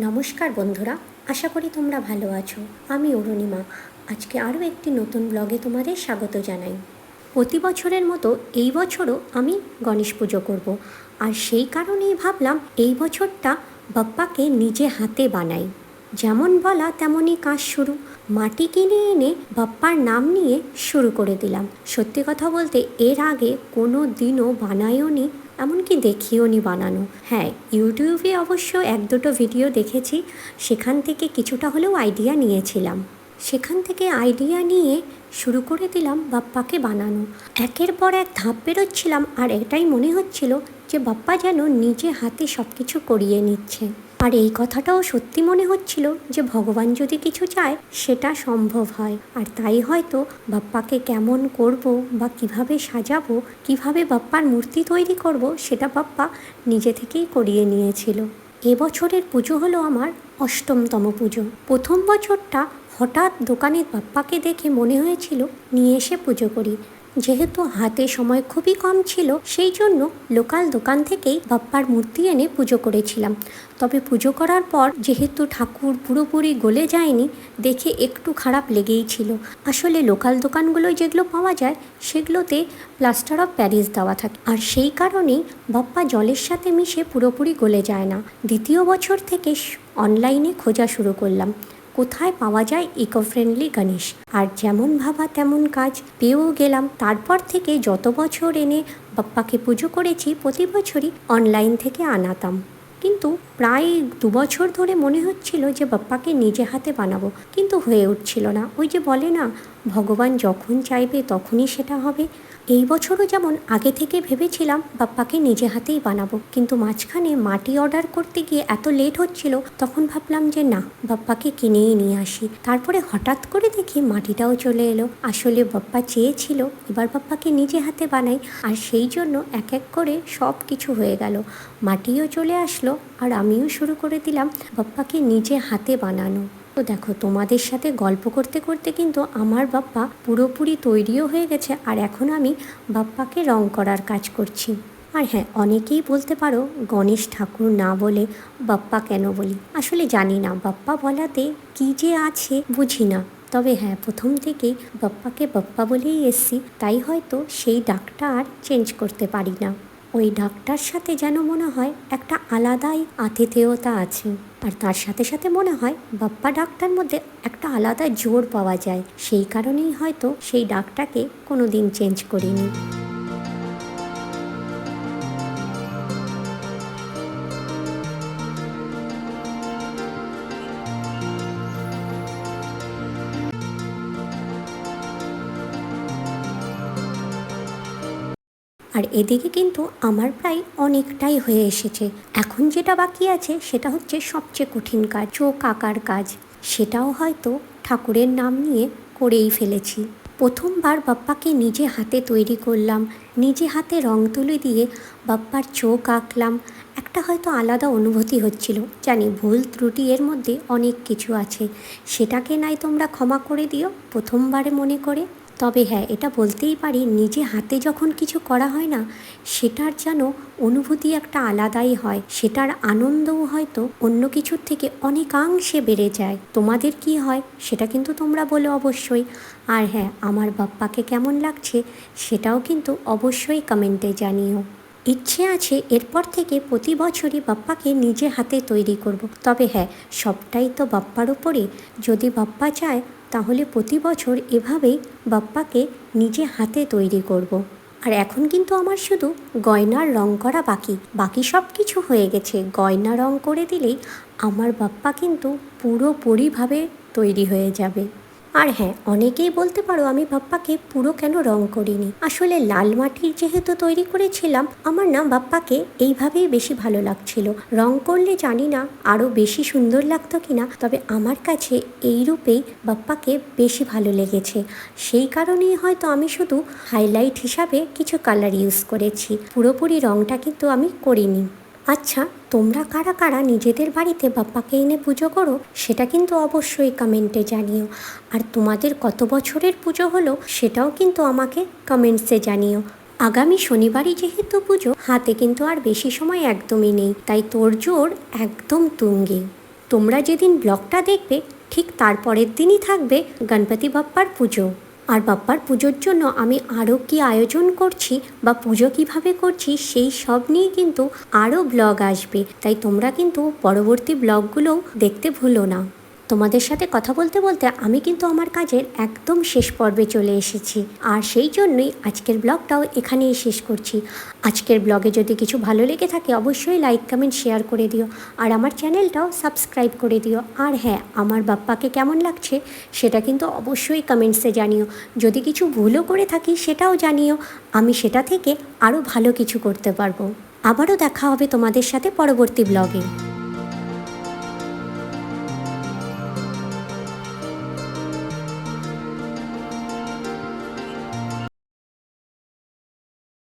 নমস্কার বন্ধুরা, আশা করি তোমরা ভালো আছো। আমি অরুণিমা। আজকে আরও একটি নতুন ব্লগে তোমাদের স্বাগত জানাই। প্রতি বছরের মতো এই বছরও আমি গণেশ পুজো করব। আর সেই কারণেই ভাবলাম এই বছরটা বাপ্পাকে নিজে হাতে বানাই। যেমন বলা তেমনই কাজ শুরু। মাটি কিনে এনে বাপ্পার নাম নিয়ে শুরু করে দিলাম। সত্যি কথা বলতে এর আগে কোনো দিনও বানায়ওনি এমনকি দেখিও নি বানানো। হ্যাঁ ইউটিউবে অবশ্য এক দুটো ভিডিও দেখেছি, সেখান থেকে কিছুটা হলেও আইডিয়া নিয়েছিলাম। সেখান থেকে আইডিয়া নিয়ে শুরু করে দিলাম বাপ্পাকে বানানো। একের পর এক ধাপ বেরোচ্ছিলাম আর এটাই মনে হচ্ছিল যে বাপ্পা যেন নিজে হাতে সব কিছু করিয়ে নিচ্ছে। আর এই কথাটাও সত্যি মনে হচ্ছিল যে ভগবান যদি কিছু চায়, সেটা সম্ভব হয়। আর তাই হয়তো বাপ্পাকে কেমন করব বা কীভাবে সাজাবো, কীভাবে বাপ্পার মূর্তি তৈরি করব, সেটা বাপ্পা নিজে থেকেই করিয়ে নিয়েছিল। এবছরের পুজো হলো আমার অষ্টমতম পুজো। প্রথম বছরটা হঠাৎ দোকানের বাপ্পাকে দেখে মনে হয়েছিল, নিয়ে এসে পুজো করি। যেহেতু হাতে সময় খুবই কম ছিল, সেই জন্য লোকাল দোকান থেকেই বাপ্পার মূর্তি এনে পুজো করেছিলাম। তবে পুজো করার পর যেহেতু ঠাকুর পুরোপুরি গলে যায়নি, দেখে একটু খারাপ লেগেই ছিল। আসলে লোকাল দোকানগুলোয় যেগুলো পাওয়া যায়, সেগুলোতে প্লাস্টার অফ প্যারিস দেওয়া থাকে। আর সেই কারণেই বাপ্পা জলের সাথে মিশে পুরোপুরি গলে যায় না। দ্বিতীয় বছর থেকে অনলাইনে খোঁজা শুরু করলাম। কোথায় পাওয়া যায় ইকো ফ্রেন্ডলি গণেশ? আর যেমন ভাবা তেমন কাজ। পেয়েও গেলাম। তারপর থেকে যত বছর এনে বাপ্পাকে পুজো করেছি, প্রতি বছরই অনলাইন থেকে আনাতাম। কিন্তু প্রায় দু বছর ধরে মনে হচ্ছিল যে বাপ্পাকে নিজে হাতে বানাবো। কিন্তু হয়ে উঠছিল না। ওই যে বলে না ভগবান যখন চাইবে তখনই সেটা হবে। এই বছরও যেমন আগে থেকে ভেবেছিলাম, বাপ্পাকে নিজে হাতেই বানাবো। কিন্তু মাঝখানে মাটি অর্ডার করতে গিয়ে এত লেট হচ্ছিল, তখন ভাবলাম যে না, বাপ্পাকে কিনেই নিয়ে আসি। তারপরে হঠাৎ করে দেখি মাটিটাও চলে এলো। আসলে বাপ্পা চেয়েছিল, এবার বাপ্পাকে নিজে হাতে বানাই। আর সেই জন্য এক এক করে সব কিছু হয়ে গেল। মাটিও চলে আসলো, আর আমিও শুরু করে দিলাম বাপ্পাকে নিজে হাতে বানানো। তো দেখো, তোমাদের সাথে গল্প করতে করতে কিন্তু আমার বাপ্পা পুরোপুরি তৈরিও হয়ে গেছে আর এখন আমি বাপ্পাকে রং করার কাজ করছি। আর হ্যাঁ অনেকেই বলতে পারো, গণেশ ঠাকুর না বলে বাপ্পা কেন বলি? আসলে জানি না, বাপ্পা বলাতে কী যে আছে বুঝি না। তবে হ্যাঁ প্রথম থেকেই বাপ্পাকে বাপ্পা বলেই এসছি, তাই হয়তো সেই ডাকটা আর চেঞ্জ করতে পারি না। ওই ডাকটার সাথে যেন মনে হয় একটা আলাদাই আতিথেয়তা আছে। আর তার সাথে সাথে মনে হয় বাপ্পা ডাকটার মধ্যে একটা আলাদা জোর পাওয়া যায়। সেই কারণেই হয়তো সেই ডাকটাকে কোনো দিন চেঞ্জ করিনি। আর এদিকে কিন্তু আমার প্রায় অনেকটাই হয়ে এসেছে। এখন যেটা বাকি আছে, সেটা হচ্ছে সবচেয়ে কঠিন কাজ, চোখ আঁকার কাজ। সেটাও হয়তো ঠাকুরের নাম নিয়ে করেই ফেলেছি। প্রথমবার বাপ্পাকে নিজে হাতে তৈরি করলাম, নিজে হাতে রং তুলি দিয়ে বাপ্পার চোখ আঁকলাম। একটা হয়তো আলাদা অনুভূতি হচ্ছিল, জানি ভুল ত্রুটি এর মধ্যে অনেক কিছু আছে। সেটাকে নাই তোমরা ক্ষমা করে দিও, প্রথমবারে মনে করে। তবে হ্যাঁ এটা বলতেই পারি, নিজে হাতে যখন কিছু করা হয় না, সেটার যেন অনুভূতি একটা আলাদাই হয়, সেটার আনন্দও হয়তো অন্য কিছুর থেকে অনেকাংশে বেড়ে যায়। তোমাদের কি হয়? সেটা কিন্তু তোমরা বলো অবশ্যই। আর হ্যাঁ আমার বাপ্পাকে কেমন লাগছে, সেটাও কিন্তু অবশ্যই কমেন্টে জানিও। ইচ্ছে আছে এরপর থেকে প্রতি বছরই বাপ্পাকে নিজে হাতে তৈরি করব। তবে হ্যাঁ সবটাই তো বাপ্পার ওপরে যদি বাপ্পা চায় তাহলে প্রতি বছর এভাবেই বাপ্পাকে নিজে হাতে তৈরি করব। আর এখন কিন্তু আমার শুধু গয়নার রং করা বাকি। বাকি সব কিছু হয়ে গেছে। গয়না রং করে দিলেই আমার বাপ্পা কিন্তু পুরোপুরিভাবে তৈরি হয়ে যাবে। আর হ্যাঁ অনেকেই বলতে পারো আমি বাপ্পাকে পুরো কেন রং করিনি। আসলে লাল মাটির যেহেতু তৈরি করেছিলাম, আমার না বাপ্পাকে এইভাবেই বেশি ভালো লাগছিল। রং করলে জানি না আরও বেশি সুন্দর লাগতো কিনা, তবে আমার কাছে এই রূপেই বাপ্পাকে বেশি ভালো লেগেছে। সেই কারণেই হয়তো আমি শুধু হাইলাইট হিসাবে কিছু কালার ইউজ করেছি। পুরোপুরি রংটা কিন্তু আমি করিনি। আচ্ছা তোমরা কারা কারা নিজেদের বাড়িতে বাপ্পাকে এনে পুজো করো, সেটা কিন্তু অবশ্যই কমেন্টে জানিও। আর তোমাদের কত বছরের পুজো হলো, সেটাও কিন্তু আমাকে কমেন্টসে জানিও। আগামী শনিবারই যেহেতু পুজো, হাতে কিন্তু আর বেশি সময় একদমই নেই, তাই তোর জোর একদম তুঙ্গে। তোমরা যেদিন ব্লগটা দেখবে, ঠিক তারপরের দিনই থাকবে গণপতি বাপ্পার পুজো। আর বাপ্পার পুজোর জন্য আমি আরও কী আয়োজন করছি বা পুজো কীভাবে করছি সেই সব নিয়ে কিন্তু আরও ব্লগ আসবে। তাই তোমরা কিন্তু পরবর্তী ব্লগগুলোও দেখতে ভুলো না। তোমাদের সাথে কথা বলতে বলতে আমি কিন্তু আমার কাজের একদম শেষ পর্বে চলে এসেছি। আর সেই জন্যই আজকের ব্লগটাও এখানেই শেষ করছি। আজকের ব্লগে যদি কিছু ভালো লেগে থাকে অবশ্যই লাইক, কমেন্ট, শেয়ার করে দিও। আর আমার চ্যানেলটাও সাবস্ক্রাইব করে দিও। আর হ্যাঁ আমার বাপ্পাকে কেমন লাগছে সেটা কিন্তু অবশ্যই কমেন্টসে জানিও। যদি কিছু ভুলও করে থাকি সেটাও জানিও। আমি সেটা থেকে আরও ভালো কিছু করতে পারব। আবারও দেখা হবে তোমাদের সাথে পরবর্তী ব্লগে।